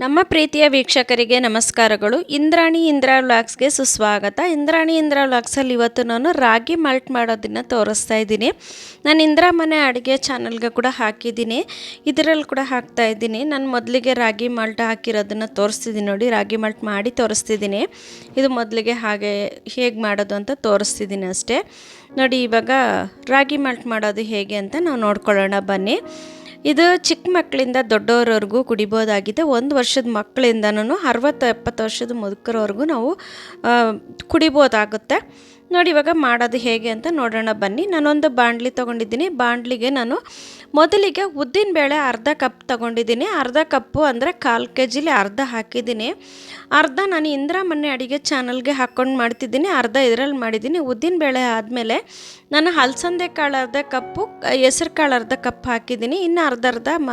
ನಮ್ಮ ಪ್ರೀತಿಯ ವೀಕ್ಷಕರಿಗೆ ನಮಸ್ಕಾರಗಳು. ಇಂದ್ರಾಣಿ ಇಂದ್ರಾ ವ್ಲಾಗ್ಸ್ಗೆ ಸುಸ್ವಾಗತ. ಇಂದ್ರಾಣಿ ಇಂದ್ರಾ ವ್ಲಾಗ್ಸಲ್ಲಿ ಇವತ್ತು ನಾನು ರಾಗಿ ಮಾಲ್ಟ್ ಮಾಡೋದನ್ನು ತೋರಿಸ್ತಾ ಇದ್ದೀನಿ. ನಾನು ಇಂದ್ರಾ ಮನೆ ಅಡುಗೆ ಚಾನಲ್ಗೆ ಕೂಡ ಹಾಕಿದ್ದೀನಿ. ಇದರಲ್ಲಿ ಕೂಡ ಹಾಕ್ತಾ ಇದ್ದೀನಿ. ನಾನು ಮೊದಲಿಗೆ ರಾಗಿ ಮಾಲ್ಟ್ ಹಾಕಿರೋದನ್ನು ತೋರಿಸ್ತಿದ್ದೀನಿ ನೋಡಿ. ರಾಗಿ ಮಾಲ್ಟ್ ಮಾಡಿ ತೋರಿಸ್ತಿದ್ದೀನಿ. ಇದು ಮೊದಲಿಗೆ ಹಾಗೆ ಹೇಗೆ ಮಾಡೋದು ಅಂತ ತೋರಿಸ್ತಿದ್ದೀನಿ ಅಷ್ಟೇ. ನೋಡಿ, ಇವಾಗ ರಾಗಿ ಮಾಲ್ಟ್ ಮಾಡೋದು ಹೇಗೆ ಅಂತ ನಾವು ನೋಡ್ಕೊಳ್ಳೋಣ. ಬನ್ನಿ. ಇದು ಚಿಕ್ಕ ಮಕ್ಕಳಿಂದ ದೊಡ್ಡವರವರೆಗೂ ಕುಡಿಬೋದಾಗಿದೆ. ಒಂದು ವರ್ಷದ ಮಕ್ಕಳಿಂದನೂ ಅರವತ್ತು ಎಪ್ಪತ್ತು ವರ್ಷದ ಮುದುಕರವರೆಗೂ ನಾವು ಕುಡಿಬೋದಾಗುತ್ತೆ. ನೋಡಿ, ಇವಾಗ ಮಾಡೋದು ಹೇಗೆ ಅಂತ ನೋಡೋಣ ಬನ್ನಿ. ನಾನೊಂದು ಬಾಣಲಿ ತೊಗೊಂಡಿದ್ದೀನಿ. ಬಾಣಲಿಗೆ ನಾನು ಮೊದಲಿಗೆ ಉದ್ದಿನಬೇಳೆ ಅರ್ಧ ಕಪ್ ತೊಗೊಂಡಿದ್ದೀನಿ. ಅರ್ಧ ಕಪ್ಪು ಅಂದರೆ ಕಾಲು ಕೆ ಜಿಲಿ ಅರ್ಧ ಹಾಕಿದ್ದೀನಿ. ಅರ್ಧ ನಾನು ಇಂದಿರಾ ಮನೆ ಅಡುಗೆ ಚಾನಲ್ಗೆ ಹಾಕ್ಕೊಂಡು ಮಾಡ್ತಿದ್ದೀನಿ. ಅರ್ಧ ಇದರಲ್ಲಿ ಮಾಡಿದ್ದೀನಿ. ಉದ್ದಿನಬೇಳೆ ಆದಮೇಲೆ ನಾನು ಹಲಸಂದೆ ಕಾಳು ಅರ್ಧ ಕಪ್ಪು, ಹೆಸ್ರು ಕಾಳು ಅರ್ಧ ಕಪ್ ಹಾಕಿದ್ದೀನಿ. ಇನ್ನು ಅರ್ಧ ಅರ್ಧ ಮ,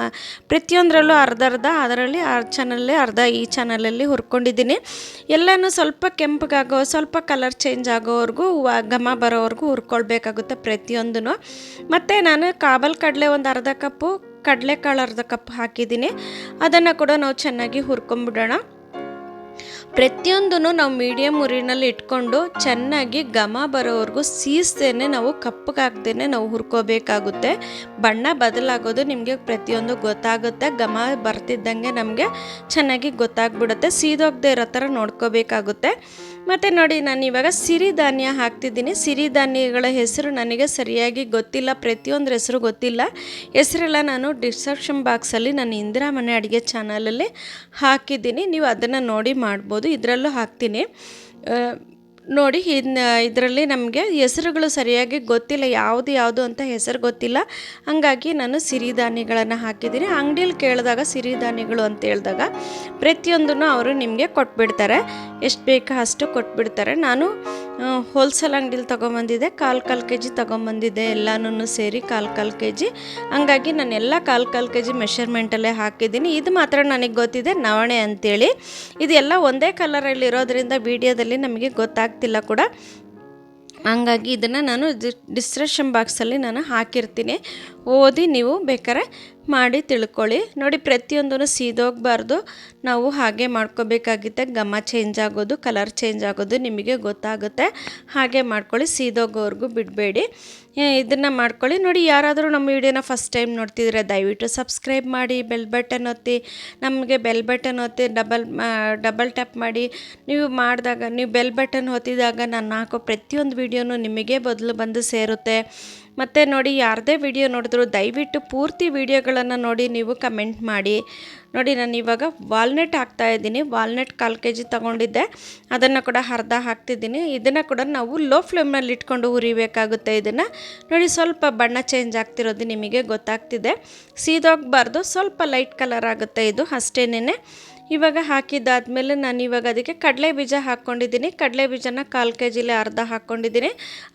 ಪ್ರತಿಯೊಂದರಲ್ಲೂ ಅರ್ಧ ಅರ್ಧ ಅದರಲ್ಲಿ ಆ ಚಾನಲಲ್ಲೇ ಅರ್ಧ ಈ ಚಾನಲಲ್ಲಿ ಹುರ್ಕೊಂಡಿದ್ದೀನಿ. ಎಲ್ಲನೂ ಸ್ವಲ್ಪ ಕೆಂಪಗಾಗೋ, ಸ್ವಲ್ಪ ಕಲರ್ ಚೇಂಜ್ ಆಗೋವರೆಗೂ ಘಮ ಬರೋವರೆಗೂ ಹುರ್ಕೊಳ್ಬೇಕಾಗುತ್ತೆ ಪ್ರತಿಯೊಂದೂ ಮತ್ತು ನಾನು ಕಾಬಲ್ ಕಡಲೆ ಒಂದು ಅರ್ಧ ಕಪ್ಪು, ಕಡಲೆಕಾಳು ಅರ್ಧ ಕಪ್ ಹಾಕಿದ್ದೀನಿ. ಅದನ್ನು ಕೂಡ ನಾವು ಚೆನ್ನಾಗಿ ಹುರ್ಕೊಂಬಿಡೋಣ. ಪ್ರತಿಯೊಂದೂ ನಾವು ಮೀಡಿಯಮ್ ಉರಿನಲ್ಲಿ ಇಟ್ಕೊಂಡು ಚೆನ್ನಾಗಿ ಘಮ ಬರೋವರೆಗೂ ಸೀಸ್ದೇನೆ ನಾವು ಕಪ್ಪಗಾಗ್ದೇ ನಾವು ಹುರ್ಕೋಬೇಕಾಗುತ್ತೆ. ಬಣ್ಣ ಬದಲಾಗೋದು ನಿಮಗೆ ಪ್ರತಿಯೊಂದು ಗೊತ್ತಾಗುತ್ತೆ. ಘಮ ಬರ್ತಿದ್ದಂಗೆ ನಮಗೆ ಚೆನ್ನಾಗಿ ಗೊತ್ತಾಗ್ಬಿಡುತ್ತೆ. ಸೀದೋಗದೆ ಇರೋ ಥರ ನೋಡ್ಕೋಬೇಕಾಗುತ್ತೆ. ಮತ್ತು ನೋಡಿ, ನಾನು ಇವಾಗ ಸಿರಿಧಾನ್ಯ ಹಾಕ್ತಿದ್ದೀನಿ. ಸಿರಿಧಾನ್ಯಗಳ ಹೆಸರು ನನಗೆ ಸರಿಯಾಗಿ ಗೊತ್ತಿಲ್ಲ, ಪ್ರತಿಯೊಂದು ಹೆಸರು ಗೊತ್ತಿಲ್ಲ. ಹೆಸರೆಲ್ಲ ನಾನು ಡಿಸ್ಕ್ರಿಪ್ಷನ್ ಬಾಕ್ಸಲ್ಲಿ ನಾನು ಇಂದಿರಾ ಮನೆ ಅಡುಗೆ ಚಾನಲಲ್ಲಿ ಹಾಕಿದ್ದೀನಿ. ನೀವು ಅದನ್ನು ನೋಡಿ ಮಾಡ್ಬೋದು, ಇದರಲ್ಲೂ ಹಾಕ್ತೀನಿ. ನೋಡಿ ಇನ್ನು ಇದರಲ್ಲಿ ನಮಗೆ ಹೆಸರುಗಳು ಸರಿಯಾಗಿ ಗೊತ್ತಿಲ್ಲ, ಯಾವುದು ಯಾವುದು ಅಂತ ಹೆಸರು ಗೊತ್ತಿಲ್ಲ. ಹಾಗಾಗಿ ನಾನು ಸಿರಿಧಾನ್ಯಗಳನ್ನು ಹಾಕಿದ್ದೀನಿ. ಅಂಗಡಿಯಲ್ಲಿ ಕೇಳಿದಾಗ ಸಿರಿಧಾನ್ಯಗಳು ಅಂತ ಹೇಳಿದಾಗ ಪ್ರತಿಯೊಂದನ್ನು ಅವರು ನಿಮಗೆ ಕೊಟ್ಬಿಡ್ತಾರೆ. ಎಷ್ಟು ಬೇಕೋ ಅಷ್ಟು ಕೊಟ್ಬಿಡ್ತಾರೆ. ನಾನು ಹೋಲ್ಸೇಲ್ ಅಂಗಡಿಲಿ ತೊಗೊಂಬಂದಿದ್ದೆ, ಕಾಲು ಕಾಲು ಕೆ ಜಿ ತೊಗೊಂಬಂದಿದ್ದೆ ಎಲ್ಲನೂ ಸೇರಿ ಕಾಲು ಕಾಲು ಕೆ ಜಿ ಹಂಗಾಗಿ ನಾನು ಎಲ್ಲ ಕಾಲು ಕಾಲು ಕೆ ಜಿ ಮೆಷರ್ಮೆಂಟಲ್ಲೇ ಹಾಕಿದ್ದೀನಿ. ಇದು ಮಾತ್ರ ನನಗೆ ಗೊತ್ತಿದೆ, ನವಣೆ ಅಂತೇಳಿ. ಇದೆಲ್ಲ ಒಂದೇ ಕಲರಲ್ಲಿ ಇರೋದ್ರಿಂದ ವಿಡಿಯೋದಲ್ಲಿ ನಮಗೆ ಗೊತ್ತಾಗ್ತಿಲ್ಲ ಕೂಡ. ಹಂಗಾಗಿ ಇದನ್ನು ನಾನು ಡಿಸ್ಕ್ರಿಪ್ಷನ್ ಬಾಕ್ಸಲ್ಲಿ ನಾನು ಹಾಕಿರ್ತೀನಿ. ಓದಿ ನೀವು ಬೇಕಾದ್ರೆ ಮಾಡಿ ತಿಳ್ಕೊಳ್ಳಿ. ನೋಡಿ ಪ್ರತಿಯೊಂದೂ ಸೀದೋಗಬಾರ್ದು. ನಾವು ಹಾಗೆ ಮಾಡ್ಕೋಬೇಕಾಗುತ್ತೆ ಗಮ ಚೇಂಜ್ ಆಗೋದು ಕಲರ್ ಚೇಂಜ್ ಆಗೋದು ನಿಮಗೆ ಗೊತ್ತಾಗುತ್ತೆ. ಹಾಗೆ ಮಾಡ್ಕೊಳ್ಳಿ, ಸೀದೋಗೋವರೆಗೂ ಬಿಡಬೇಡಿ. ಇದನ್ನು ಮಾಡ್ಕೊಳ್ಳಿ. ನೋಡಿ, ಯಾರಾದರೂ ನಮ್ಮ ವಿಡಿಯೋನ ಫಸ್ಟ್ ಟೈಮ್ ನೋಡ್ತಿದ್ರೆ ದಯವಿಟ್ಟು ಸಬ್ಸ್ಕ್ರೈಬ್ ಮಾಡಿ ಬೆಲ್ ಬಟನ್ ಒತ್ತಿ. ನಮಗೆ ಬೆಲ್ ಬಟನ್ ಒತ್ತಿ ಡಬಲ್ ಡಬಲ್ ಟ್ಯಾಪ್ ಮಾಡಿ. ನೀವು ಮಾಡಿದಾಗ, ನೀವು ಬೆಲ್ ಬಟನ್ ಒತ್ತಿದಾಗ ನಾನು ಹಾಕೋ ಪ್ರತಿಯೊಂದು ವಿಡಿಯೋನು ನಿಮಗೆ ಬದಲು ಬಂದು ಸೇರುತ್ತೆ. ಮತ್ತು ನೋಡಿ, ಯಾರದೇ ವಿಡಿಯೋ ನೋಡಿದ್ರು ದಯವಿಟ್ಟು ಪೂರ್ತಿ ವಿಡಿಯೋಗಳನ್ನು ನೋಡಿ, ನೀವು ಕಮೆಂಟ್ ಮಾಡಿ. ನೋಡಿ, ನಾನು ಇವಾಗ ವಾಲ್ನೆಟ್ ಹಾಕ್ತಾ ಇದ್ದೀನಿ. ವಾಲ್ನೆಟ್ ಕಾಲು ಕೆ ಜಿ ತೊಗೊಂಡಿದ್ದೆ. ಅದನ್ನು ಕೂಡ ಅರ್ಧ ಹಾಕ್ತಿದ್ದೀನಿ. ಇದನ್ನು ಕೂಡ ನಾವು ಲೋ ಫ್ಲೇಮ್ನಲ್ಲಿ ಇಟ್ಕೊಂಡು ಉರಿಬೇಕಾಗುತ್ತೆ ಇದನ್ನು. ನೋಡಿ, ಸ್ವಲ್ಪ ಬಣ್ಣ ಚೇಂಜ್ ಆಗ್ತಿರೋದು ನಿಮಗೆ ಗೊತ್ತಾಗ್ತಿದೆ. ಸೀದೋಗಬಾರ್ದು. ಸ್ವಲ್ಪ ಲೈಟ್ ಕಲರ್ ಆಗುತ್ತೆ ಇದು. ಅಷ್ಟೇನೆ ಇವಾಗ ಹಾಕಿದ್ದಾದಮೇಲೆ ನಾನು ಇವಾಗ ಅದಕ್ಕೆ ಕಡಲೆ ಬೀಜ ಹಾಕ್ಕೊಂಡಿದ್ದೀನಿ. ಕಡಲೆ ಬೀಜನ ಕಾಲು ಕೆ ಜಿಲಿ ಅರ್ಧ ಹಾಕ್ಕೊಂಡಿದ್ದೀನಿ.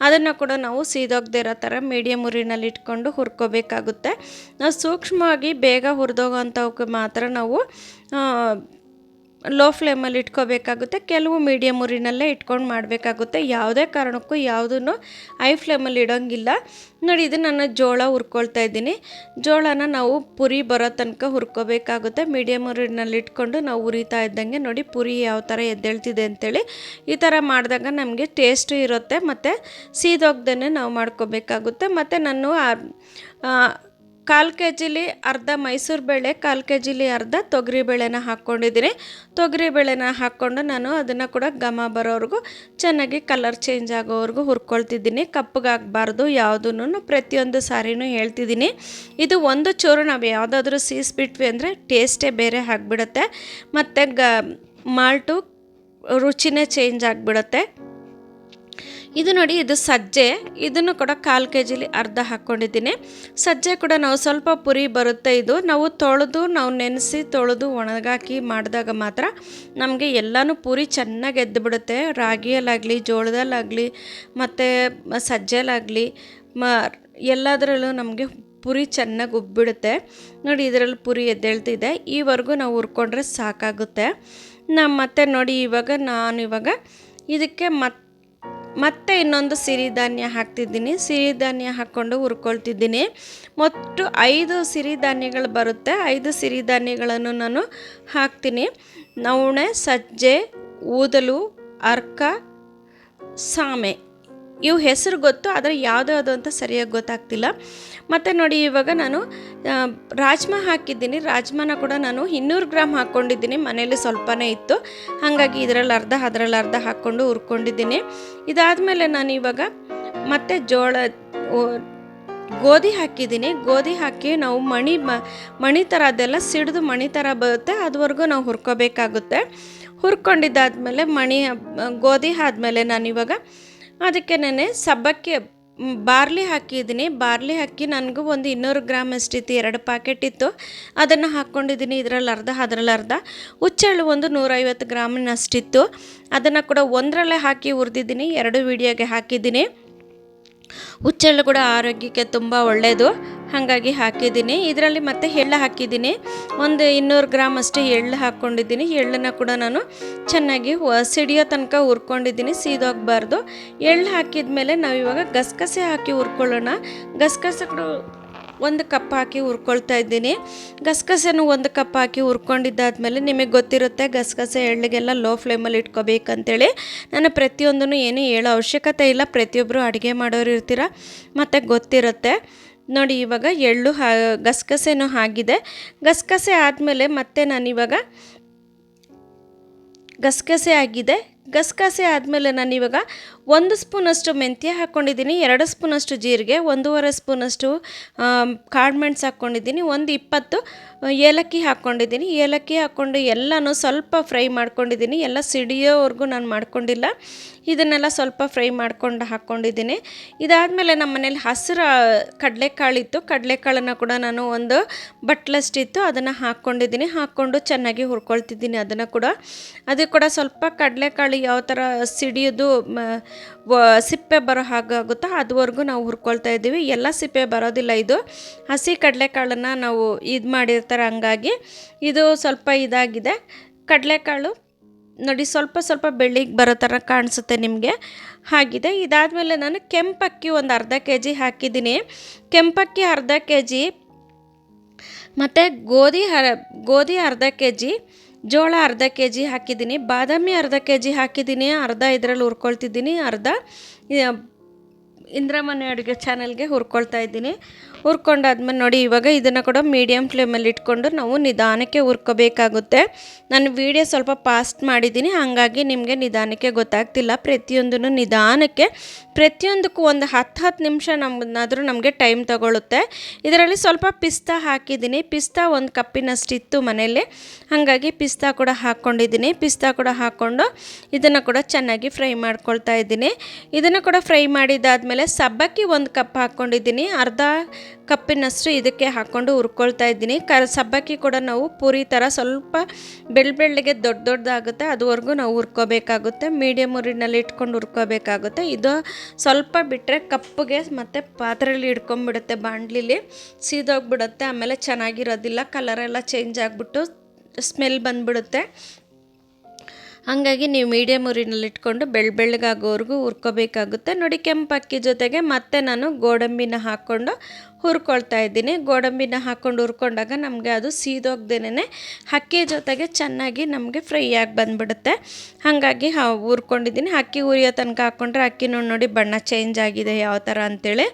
ಅದನ್ನು ಕೂಡ ನಾವು ಸೀದೋಗದೆ ಇರೋ ಥರ ಮೀಡಿಯಮ್ ಉರಿನಲ್ಲಿ ಇಟ್ಕೊಂಡು ಹುರ್ಕೋಬೇಕಾಗುತ್ತೆ. ಸೂಕ್ಷ್ಮವಾಗಿ ಬೇಗ ಹುರಿದೋಗೋಂಥವಕ್ಕೆ ಮಾತ್ರ ನಾವು ಲೋ ಫ್ಲೇಮಲ್ಲಿ ಇಟ್ಕೋಬೇಕಾಗುತ್ತೆ. ಕೆಲವು ಮೀಡಿಯಮ್ ಉರಿನಲ್ಲೇ ಇಟ್ಕೊಂಡು ಮಾಡಬೇಕಾಗುತ್ತೆ. ಯಾವುದೇ ಕಾರಣಕ್ಕೂ ಯಾವುದನ್ನು ಹೈ ಫ್ಲೇಮಲ್ಲಿ ಇಡೋಂಗಿಲ್ಲ. ನೋಡಿ, ಇದು ನಾನು ಜೋಳ ಹುರ್ಕೊಳ್ತಾ ಇದ್ದೀನಿ. ಜೋಳನ ನಾವು ಪುರಿ ಬರೋ ತನಕ ಹುರ್ಕೋಬೇಕಾಗುತ್ತೆ. ಮೀಡಿಯಮ್ ಉರಿನಲ್ಲಿ ಇಟ್ಕೊಂಡು ನಾವು ಉರಿತಾ ಇದ್ದಂಗೆ ನೋಡಿ ಪುರಿ ಯಾವ ಥರ ಎದ್ದೇಳ್ತಿದೆ ಅಂತೇಳಿ. ಈ ಥರ ಮಾಡಿದಾಗ ನಮಗೆ ಟೇಸ್ಟು ಇರುತ್ತೆ. ಮತ್ತು ಸೀದೋಗ್ದೇ ನಾವು ಮಾಡ್ಕೋಬೇಕಾಗುತ್ತೆ. ಮತ್ತು ನಾನು ಕಾಲು ಕೆ ಜಿಲಿ ಅರ್ಧ ಮೈಸೂರು ಬೇಳೆ, ಕಾಲು ಕೆ ಜಿಲಿ ಅರ್ಧ ತೊಗರಿ ಬೇಳೆನ ಹಾಕ್ಕೊಂಡಿದ್ದೀನಿ. ತೊಗರಿ ಬೇಳೆನ ಹಾಕ್ಕೊಂಡು ನಾನು ಅದನ್ನು ಕೂಡ ಘಮ ಬರೋವರೆಗೂ ಚೆನ್ನಾಗಿ ಕಲರ್ ಚೇಂಜ್ ಆಗೋವರೆಗೂ ಹುರ್ಕೊಳ್ತಿದ್ದೀನಿ. ಕಪ್ಪಗಾಗಬಾರ್ದು ಯಾವುದೂ ಪ್ರತಿಯೊಂದು ಸಾರಿನೂ ಹೇಳ್ತಿದ್ದೀನಿ. ಇದು ಒಂದು ಚೂರು ನಾವು ಯಾವುದಾದ್ರೂ ಸೀಸ್ಬಿಟ್ವಿ ಅಂದರೆ ಟೇಸ್ಟೇ ಬೇರೆ ಆಗಿಬಿಡುತ್ತೆ. ಮತ್ತು ಗ, ಮಾಲ್ಟು ರುಚಿನೇ ಚೇಂಜ್ ಆಗಿಬಿಡುತ್ತೆ. ಇದು ನೋಡಿ, ಇದು ಸಜ್ಜೆ. ಇದನ್ನು ಕೂಡ ಕಾಲು ಕೆ ಜಿಲಿ ಅರ್ಧ ಹಾಕ್ಕೊಂಡಿದ್ದೀನಿ ಸಜ್ಜೆ ಕೂಡ ನಾವು ಸ್ವಲ್ಪ ಪುರಿ ಬರುತ್ತೆ ಇದು. ನಾವು ತೊಳೆದು, ನಾವು ನೆನೆಸಿ ತೊಳೆದು ಒಣಗಾಕಿ ಮಾಡಿದಾಗ ಮಾತ್ರ ನಮಗೆ ಎಲ್ಲನೂ ಪುರಿ ಚೆನ್ನಾಗಿ ಎದ್ದು ಬಿಡುತ್ತೆ ರಾಗಿಯಲ್ಲಾಗಲಿ, ಜೋಳದಲ್ಲಾಗಲಿ, ಮತ್ತು ಸಜ್ಜೆಲಾಗಲಿ ಮ, ಎಲ್ಲದರಲ್ಲೂ ನಮಗೆ ಪುರಿ ಚೆನ್ನಾಗಿ ಉಬ್ಬಿಡುತ್ತೆ. ನೋಡಿ, ಇದರಲ್ಲಿ ಪುರಿ ಎದ್ದೇಳ್ತಿದೆ. ಈವರೆಗೂ ನಾವು ಹುರ್ಕೊಂಡ್ರೆ ಸಾಕಾಗುತ್ತೆ. ನಾ, ಮತ್ತೆ ನೋಡಿ, ಇವಾಗ ನಾನು ಇವಾಗ ಇದಕ್ಕೆ ಮತ್ತೆ ಮತ್ತೆ ಇನ್ನೊಂದು ಸಿರಿಧಾನ್ಯ ಹಾಕ್ತಿದ್ದೀನಿ. ಸಿರಿಧಾನ್ಯ ಹಾಕ್ಕೊಂಡು ಹುರ್ಕೊಳ್ತಿದ್ದೀನಿ. ಒಟ್ಟು ಐದು ಸಿರಿಧಾನ್ಯಗಳು ಬರುತ್ತೆ. ಐದು ಸಿರಿಧಾನ್ಯಗಳನ್ನು ನಾನು ಹಾಕ್ತೀನಿ. ನವಣೆ, ಸಜ್ಜೆ, ಊದಲು, ಅರ್ಕ, ಸಾಮೆ. ಇವು ಹೆಸರು ಗೊತ್ತು, ಆದರೆ ಯಾವುದು ಅಂತ ಸರಿಯಾಗಿ ಗೊತ್ತಾಗ್ತಿಲ್ಲ. ಮತ್ತು ನೋಡಿ, ಇವಾಗ ನಾನು ರಾಜ್ಮಾ ಹಾಕಿದ್ದೀನಿ. ರಾಜ್ಮಾನ ಕೂಡ ನಾನು ಇನ್ನೂರು ಗ್ರಾಮ್ ಹಾಕ್ಕೊಂಡಿದ್ದೀನಿ. ಮನೇಲಿ ಸ್ವಲ್ಪನೇ ಇತ್ತು. ಹಾಗಾಗಿ ಇದರಲ್ಲಿ ಅರ್ಧ, ಅದರಲ್ಲಿ ಅರ್ಧ ಹಾಕ್ಕೊಂಡು ಹುರ್ಕೊಂಡಿದ್ದೀನಿ. ಇದಾದಮೇಲೆ ನಾನು ಇವಾಗ ಮತ್ತೆ ಜೋಳ ಗೋಧಿ ಹಾಕಿದ್ದೀನಿ. ಗೋಧಿ ಹಾಕಿ ನಾವು ಮಣಿ, ಮ, ಮಣಿ ಥರ ಅದೆಲ್ಲ ಸಿಡಿದು ಮಣಿ ಥರ ಬರುತ್ತೆ. ಅದುವರೆಗೂ ನಾವು ಹುರ್ಕೋಬೇಕಾಗುತ್ತೆ. ಹುರ್ಕೊಂಡಿದ್ದಾದಮೇಲೆ ಮಣಿ, ಗೋಧಿ ಆದಮೇಲೆ ನಾನು ಇವಾಗ ಅದಕ್ಕೆ ನಾನು ಸಬ್ಬಕ್ಕೆ ಬಾರ್ಲಿ ಹಾಕಿದ್ದೀನಿ. ಬಾರ್ಲಿ ಹಾಕಿ ನನಗೂ ಒಂದು ಇನ್ನೂರು ಗ್ರಾಮ್ ಅಷ್ಟಿತ್ತು. ಎರಡು ಪ್ಯಾಕೆಟ್ ಇತ್ತು. ಅದನ್ನು ಹಾಕ್ಕೊಂಡಿದ್ದೀನಿ. ಇದರಲ್ಲಿ ಅರ್ಧ, ಅದರಲ್ಲಿ ಅರ್ಧ. ಹುಚ್ಚೆಳ್ಳು ಒಂದು ನೂರೈವತ್ತು ಗ್ರಾಮಿನಷ್ಟಿತ್ತು. ಅದನ್ನು ಕೂಡ ಒಂದರಲ್ಲೇ ಹಾಕಿ ಹುರಿದಿದ್ದೀನಿ. ಎರಡು ವೀಡಿಯೋಗೆ ಹಾಕಿದ್ದೀನಿ. ಹುಚ್ಚೆಳ್ಳು ಕೂಡ ಆರೋಗ್ಯಕ್ಕೆ ತುಂಬ ಒಳ್ಳೆಯದು ಹಾಗಾಗಿ ಹಾಕಿದ್ದೀನಿ. ಇದರಲ್ಲಿ ಮತ್ತೆ ಎಳ್ಳು ಹಾಕಿದ್ದೀನಿ. ಒಂದು ಇನ್ನೂರು ಗ್ರಾಮ್ ಅಷ್ಟೇ ಎಳ್ಳು ಹಾಕ್ಕೊಂಡಿದ್ದೀನಿ. ಎಳ್ಳನ್ನು ಕೂಡ ನಾನು ಚೆನ್ನಾಗಿ ಸಿಡಿಯೋ ತನಕ ಹುರ್ಕೊಂಡಿದ್ದೀನಿ. ಸೀದೋಗಬಾರ್ದು. ಎಳ್ಳು ಹಾಕಿದ ಮೇಲೆ ನಾವು ಇವಾಗ ಗಸಗಸೆ ಹಾಕಿ ಹುರ್ಕೊಳ್ಳೋಣ. ಗಸಗಸೆ ಒಂದು ಕಪ್ ಹಾಕಿ ಹುರ್ಕೊಳ್ತಾ ಇದ್ದೀನಿ. ಗಸಗಸೆನೂ ಒಂದು ಕಪ್ ಹಾಕಿ ಹುರ್ಕೊಂಡಿದ್ದಾದ್ಮೇಲೆ ನಿಮಗೆ ಗೊತ್ತಿರುತ್ತೆ ಗಸಗಸೆ ಎಳ್ಳಿಗೆಲ್ಲ ಲೋ ಫ್ಲೇಮಲ್ಲಿ ಇಟ್ಕೋಬೇಕಂತೇಳಿ. ನಾನು ಪ್ರತಿಯೊಂದನ್ನು ಏನು ಹೇಳೋ ಅವಶ್ಯಕತೆ ಇಲ್ಲ. ಪ್ರತಿಯೊಬ್ಬರು ಅಡುಗೆ ಮಾಡೋರು ಇರ್ತೀರ ಮತ್ತು ಗೊತ್ತಿರುತ್ತೆ. ನೋಡಿ, ಇವಾಗ ಎಳ್ಳು ಹಾ, ಗಸಗಸೆನೂ ಆಗಿದೆ. ಗಸಗಸೆ ಆದಮೇಲೆ ಮತ್ತೆ ನಾನು ಇವಾಗ ಗಸಗಸೆ ಆಗಿದೆ. ಗಸಗಸೆ ಆದಮೇಲೆ ನಾನು ಇವಾಗ ಒಂದು ಸ್ಪೂನಷ್ಟು ಮೆಂತ್ಯ ಹಾಕ್ಕೊಂಡಿದ್ದೀನಿ ಎರಡು ಸ್ಪೂನಷ್ಟು ಜೀರಿಗೆ, ಒಂದೂವರೆ ಸ್ಪೂನಷ್ಟು ಕಾಳು ಮೆಣಸು ಹಾಕ್ಕೊಂಡಿದ್ದೀನಿ ಒಂದು ಇಪ್ಪತ್ತು ಏಲಕ್ಕಿ ಹಾಕ್ಕೊಂಡಿದ್ದೀನಿ ಏಲಕ್ಕಿ ಹಾಕ್ಕೊಂಡು ಎಲ್ಲನೂ ಸ್ವಲ್ಪ ಫ್ರೈ ಮಾಡ್ಕೊಂಡಿದ್ದೀನಿ. ಎಲ್ಲ ಸಿಡಿಯೋವರೆಗೂ ನಾನು ಮಾಡ್ಕೊಂಡಿಲ್ಲ. ಇದನ್ನೆಲ್ಲ ಸ್ವಲ್ಪ ಫ್ರೈ ಮಾಡ್ಕೊಂಡು ಹಾಕ್ಕೊಂಡಿದ್ದೀನಿ ಇದಾದಮೇಲೆ ನಮ್ಮ ಮನೇಲಿ ಹಸಿರು ಕಡಲೆಕಾಳಿತ್ತು ಕಡಲೆಕಾಳನ್ನು ಕೂಡ ನಾನು ಒಂದು ಬಟ್ಲಷ್ಟಿತ್ತು ಅದನ್ನು ಹಾಕ್ಕೊಂಡಿದ್ದೀನಿ ಹಾಕ್ಕೊಂಡು ಚೆನ್ನಾಗಿ ಹುರ್ಕೊಳ್ತಿದ್ದೀನಿ ಅದನ್ನು ಕೂಡ. ಅದು ಕೂಡ ಸ್ವಲ್ಪ ಕಡಲೆಕಾಳು ಯಾವ ಥರ ಸಿಡಿಯೋದು ಸಿಪ್ಪೆ ಬರೋ ಹಾಗಾಗುತ್ತೋ ಅದುವರೆಗೂ ನಾವು ಹುರ್ಕೊಳ್ತಾ ಇದ್ದೀವಿ. ಎಲ್ಲ ಸಿಪ್ಪೆ ಬರೋದಿಲ್ಲ ಇದು. ಹಸಿ ಕಡಲೆಕಾಳನ್ನು ನಾವು ಇದು ಮಾಡಿರ್ತಾರೆ ಹಂಗಾಗಿ. ಇದು ಸ್ವಲ್ಪ ಇದಾಗಿದೆ. ಕಡಲೆಕಾಳು ನೋಡಿ, ಸ್ವಲ್ಪ ಸ್ವಲ್ಪ ಬೆಳ್ಳಿಗೆ ಬರೋ ಥರ ಕಾಣಿಸುತ್ತೆ ನಿಮಗೆ. ಆಗಿದೆ ಇದಾದಮೇಲೆ ನಾನು ಕೆಂಪಕ್ಕಿ ಒಂದು ಅರ್ಧ ಕೆ ಜಿ ಹಾಕಿದ್ದೀನಿ. ಕೆಂಪಕ್ಕಿ ಅರ್ಧ ಕೆ ಜಿ ಮತ್ತು ಗೋಧಿ ಹರ, ಗೋಧಿ ಅರ್ಧ ಕೆ ಜಿ ಜೋಳ ಅರ್ಧ ಕೆ ಜಿ ಹಾಕಿದ್ದೀನಿ. ಬಾದಾಮಿ ಅರ್ಧ ಕೆ ಜಿ ಹಾಕಿದ್ದೀನಿ. ಅರ್ಧ ಇದರಲ್ಲಿ ಹುರ್ಕೊಳ್ತಿದ್ದೀನಿ. ಅರ್ಧ ಇಂದ್ರಮನೆ ಅಡುಗೆ ಚಾನಲ್ಗೆ ಹುರ್ಕೊಳ್ತಾ ಇದ್ದೀನಿ. ಹುರ್ಕೊಂಡಾದ್ಮೇಲೆ ನೋಡಿ, ಇವಾಗ ಇದನ್ನು ಕೂಡ ಮೀಡಿಯಮ್ ಫ್ಲೇಮಲ್ಲಿ ಇಟ್ಕೊಂಡು ನಾವು ನಿಧಾನಕ್ಕೆ ಹುರ್ಕೋಬೇಕಾಗುತ್ತೆ. ನಾನು ವಿಡಿಯೋ ಸ್ವಲ್ಪ ಪಾಸ್ಟ್ ಮಾಡಿದ್ದೀನಿ, ಹಾಗಾಗಿ ನಿಮಗೆ ನಿಧಾನಕ್ಕೆ ಗೊತ್ತಾಗ್ತಿಲ್ಲ. ಪ್ರತಿಯೊಂದೂ ನಿಧಾನಕ್ಕೆ, ಪ್ರತಿಯೊಂದಕ್ಕೂ ಒಂದು ಹತ್ತು ಹತ್ತು ನಿಮಿಷ ನಮ್ಮನ್ನಾದರೂ ನಮಗೆ ಟೈಮ್ ತಗೊಳ್ಳುತ್ತೆ ಇದರಲ್ಲಿ ಸ್ವಲ್ಪ ಪಿಸ್ತಾ ಹಾಕಿದ್ದೀನಿ. ಪಿಸ್ತಾ ಒಂದು ಕಪ್ಪಿನಷ್ಟಿತ್ತು ಮನೆಯಲ್ಲಿ. ಹಾಗಾಗಿ ಪಿಸ್ತಾ ಕೂಡ ಹಾಕ್ಕೊಂಡಿದ್ದೀನಿ. ಪಿಸ್ತಾ ಕೂಡ ಹಾಕ್ಕೊಂಡು ಇದನ್ನು ಕೂಡ ಚೆನ್ನಾಗಿ ಫ್ರೈ ಮಾಡ್ಕೊಳ್ತಾ ಇದ್ದೀನಿ. ಇದನ್ನು ಕೂಡ ಫ್ರೈ ಮಾಡಿದ್ದಾದಮೇಲೆ ಸಬ್ಬಕ್ಕಿ ಒಂದು ಕಪ್ ಹಾಕ್ಕೊಂಡಿದ್ದೀನಿ. ಅರ್ಧ ಕಪ್ಪಿನಷ್ಟು ಇದಕ್ಕೆ ಹಾಕ್ಕೊಂಡು ಹುರ್ಕೊಳ್ತಾ ಇದ್ದೀನಿ. ಕ, ಸಬ್ಬಕ್ಕಿ ಕೂಡ ನಾವು ಪೂರಿ ಥರ ಸ್ವಲ್ಪ ಬೆಳ್ಳ ಬೆಳ್ಳಗೆ ದೊಡ್ಡ ದೊಡ್ಡದಾಗುತ್ತೆ, ಅದುವರೆಗೂ ನಾವು ಹುರ್ಕೋಬೇಕಾಗುತ್ತೆ. ಮೀಡಿಯಮ್ ಉರಿನಲ್ಲಿ ಇಟ್ಕೊಂಡು ಹುರ್ಕೋಬೇಕಾಗುತ್ತೆ. ಇದು ಸ್ವಲ್ಪ ಬಿಟ್ಟರೆ ಕಪ್ಪಗೆ ಮತ್ತು ಪಾತ್ರೆಯಲ್ಲಿ ಇಟ್ಕೊಂಡ್ಬಿಡುತ್ತೆ ಬಾಣಲಿಲಿ ಸೀದೋಗ್ಬಿಡುತ್ತೆ, ಆಮೇಲೆ ಚೆನ್ನಾಗಿರೋದಿಲ್ಲ ಕಲರೆಲ್ಲ ಚೇಂಜ್ ಆಗಿಬಿಟ್ಟು ಸ್ಮೆಲ್ ಬಂದ್ಬಿಡುತ್ತೆ. ಹಾಗಾಗಿ ನೀವು ಮೀಡಿಯಮ್ ಊರಿನಲ್ಲಿ ಇಟ್ಕೊಂಡು ಬೆಳ್ಳ ಬೆಳ್ಳಗಾಗೋವರೆಗೂ ಹುರ್ಕೋಬೇಕಾಗುತ್ತೆ. ನೋಡಿ ಕೆಂಪಕ್ಕಿ ಜೊತೆಗೆ ಮತ್ತೆ ನಾನು ಗೋಡಂಬಿನ ಹಾಕ್ಕೊಂಡು ಹುರ್ಕೊಳ್ತಾ ಇದ್ದೀನಿ. ಗೋಡಂಬಿನ ಹಾಕ್ಕೊಂಡು ಹುರ್ಕೊಂಡಾಗ ನಮಗೆ ಅದು ಸೀದೋಗ್ದೇನೆ ಅಕ್ಕಿ ಜೊತೆಗೆ ಚೆನ್ನಾಗಿ ನಮಗೆ ಫ್ರೈ ಆಗಿ ಬಂದುಬಿಡುತ್ತೆ. ಹಾಗಾಗಿ ಹಾ, ಹುರ್ಕೊಂಡಿದ್ದೀನಿ. ಅಕ್ಕಿ ಹುರಿಯೋ ತನಕ ಹಾಕ್ಕೊಂಡ್ರೆ ಅಕ್ಕಿನೂ ನೋಡಿ ಬಣ್ಣ ಚೇಂಜ್ ಆಗಿದೆ ಯಾವ ಥರ ಅಂತೇಳಿ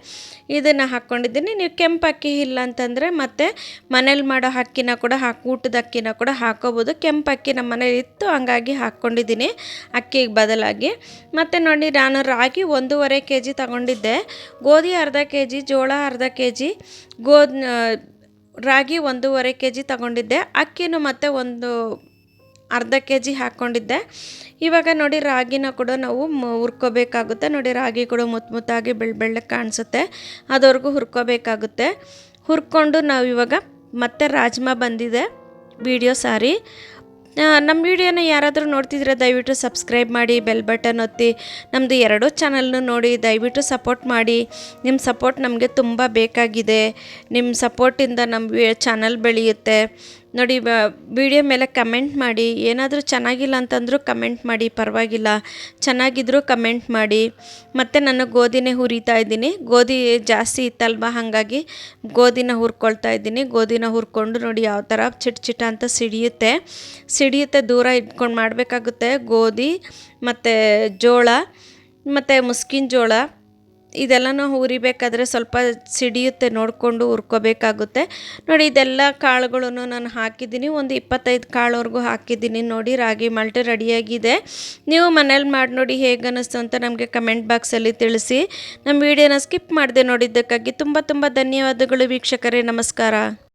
ಇದನ್ನು ಹಾಕ್ಕೊಂಡಿದ್ದೀನಿ ನೀವು ಕೆಂಪು ಅಕ್ಕಿ ಇಲ್ಲ ಅಂತಂದರೆ ಮತ್ತೆ ಮನೇಲಿ ಮಾಡೋ ಅಕ್ಕಿನ ಕೂಡ ಹಾಕಿ ಊಟದ ಅಕ್ಕಿನ ಕೂಡ ಹಾಕೋಬೋದು. ಕೆಂಪು ಅಕ್ಕಿ ನಮ್ಮ ಮನೇಲಿ ಇತ್ತು, ಹಂಗಾಗಿ ಹಾಕ್ಕೊಂಡಿದ್ದೀನಿ ಅಕ್ಕಿಗೆ ಬದಲಾಗಿ. ಮತ್ತು ನೋಡಿ, ನಾನು ರಾಗಿ ಒಂದೂವರೆ ಕೆ ಜಿ ತಗೊಂಡಿದ್ದೆ. ಗೋಧಿ ಅರ್ಧ ಕೆ ಜಿ ಜೋಳ ಅರ್ಧ ಕೆ ಜಿ ಗೋಧ್ ರಾಗಿ ಒಂದೂವರೆ ಕೆ ಜಿ ತಗೊಂಡಿದ್ದೆ. ಅಕ್ಕಿನೂ ಮತ್ತು ಒಂದು ಅರ್ಧ ಕೆ ಜಿ ಹಾಕ್ಕೊಂಡಿದ್ದೆ ಇವಾಗ ನೋಡಿ ರಾಗಿನ ಕೂಡ ನಾವು ಹುರ್ಕೋಬೇಕಾಗುತ್ತೆ. ನೋಡಿ ರಾಗಿ ಕೂಡ ಮುತ್ತು ಮುತ್ತಾಗಿ ಬೆಳ್ಳ ಬೆಳ್ಳಗೆ ಕಾಣಿಸುತ್ತೆ. ಅದವರೆಗೂ ಹುರ್ಕೋಬೇಕಾಗುತ್ತೆ. ಹುರ್ಕೊಂಡು ನಾವು ಇವಾಗ ಮತ್ತೆ ರಾಜ್ಮಾ ಬಂದಿದೆ. Video sorry. ನಮ್ಮ ವಿಡಿಯೋನ ಯಾರಾದರೂ ನೋಡ್ತಿದ್ರೆ ದಯವಿಟ್ಟು ಸಬ್ಸ್ಕ್ರೈಬ್ ಮಾಡಿ, ಬೆಲ್ ಬಟನ್ ಒತ್ತಿ. ನಮ್ಮದು ಎರಡೂ ಚಾನಲ್ನು ನೋಡಿ ದಯವಿಟ್ಟು ಸಪೋರ್ಟ್ ಮಾಡಿ. ನಿಮ್ಮ ಸಪೋರ್ಟ್ ನಮಗೆ ತುಂಬ ಬೇಕಾಗಿದೆ. ನಿಮ್ಮ ಸಪೋರ್ಟಿಂದ ನಮ್ಮ ಚಾನಲ್ ಬೆಳೆಯುತ್ತೆ. ನೋಡಿ ವಿಡಿಯೋ ಮೇಲೆ ಕಮೆಂಟ್ ಮಾಡಿ, ಏನಾದರೂ ಚೆನ್ನಾಗಿಲ್ಲ ಅಂತಂದರೂ ಕಮೆಂಟ್ ಮಾಡಿ, ಪರವಾಗಿಲ್ಲ. ಚೆನ್ನಾಗಿದ್ದರೂ ಕಮೆಂಟ್ ಮಾಡಿ. ಮತ್ತು ನಾನು ಗೋಧಿನೇ ಹುರಿತಾ ಇದ್ದೀನಿ. ಗೋಧಿ ಜಾಸ್ತಿ ಇತ್ತಲ್ವ? ಹಾಗಾಗಿ ಗೋಧಿನ ಹುರ್ಕೊಳ್ತಾ ಇದ್ದೀನಿ. ಗೋಧಿನ ಹುರ್ಕೊಂಡು ನೋಡಿ, ಯಾವ ಥರ ಚಿಟ್ ಚಿಟ ಅಂತ ಸಿಡಿಯುತ್ತೆ. ಸಿಡಿಯುತ್ತೆ, ದೂರ ಇಟ್ಕೊಂಡು ಮಾಡಬೇಕಾಗುತ್ತೆ. ಗೋಧಿ, ಮತ್ತು ಜೋಳ, ಮತ್ತು ಮುಸ್ಕಿನ ಜೋಳ. ಇದೆಲ್ಲನೂ ಹುರಿಬೇಕಾದ್ರೆ ಸ್ವಲ್ಪ ಸಿಡಿಯುತ್ತೆ, ನೋಡಿಕೊಂಡು ಹುರ್ಕೋಬೇಕಾಗುತ್ತೆ. ನೋಡಿ, ಇದೆಲ್ಲ ಕಾಳುಗಳನ್ನು ನಾನು ಹಾಕಿದ್ದೀನಿ. ಒಂದು ಇಪ್ಪತ್ತೈದು ಕಾಳುವರೆಗೂ ಹಾಕಿದ್ದೀನಿ. ನೋಡಿ, ರಾಗಿ ಮಾಲ್ಟ್ ರೆಡಿಯಾಗಿದೆ. ನೀವು ಮನೇಲಿ ಮಾಡಿ ನೋಡಿ ಹೇಗೆ ಅನ್ನಿಸ್ತು ಅಂತ ನಮಗೆ ಕಮೆಂಟ್ ಬಾಕ್ಸಲ್ಲಿ ತಿಳಿಸಿ. ನಮ್ಮ ವಿಡಿಯೋನ ಸ್ಕಿಪ್ ಮಾಡಿದೆ ನೋಡಿದ್ದಕ್ಕಾಗಿ ತುಂಬ ತುಂಬ ಧನ್ಯವಾದಗಳು ವೀಕ್ಷಕರೇ. ನಮಸ್ಕಾರ.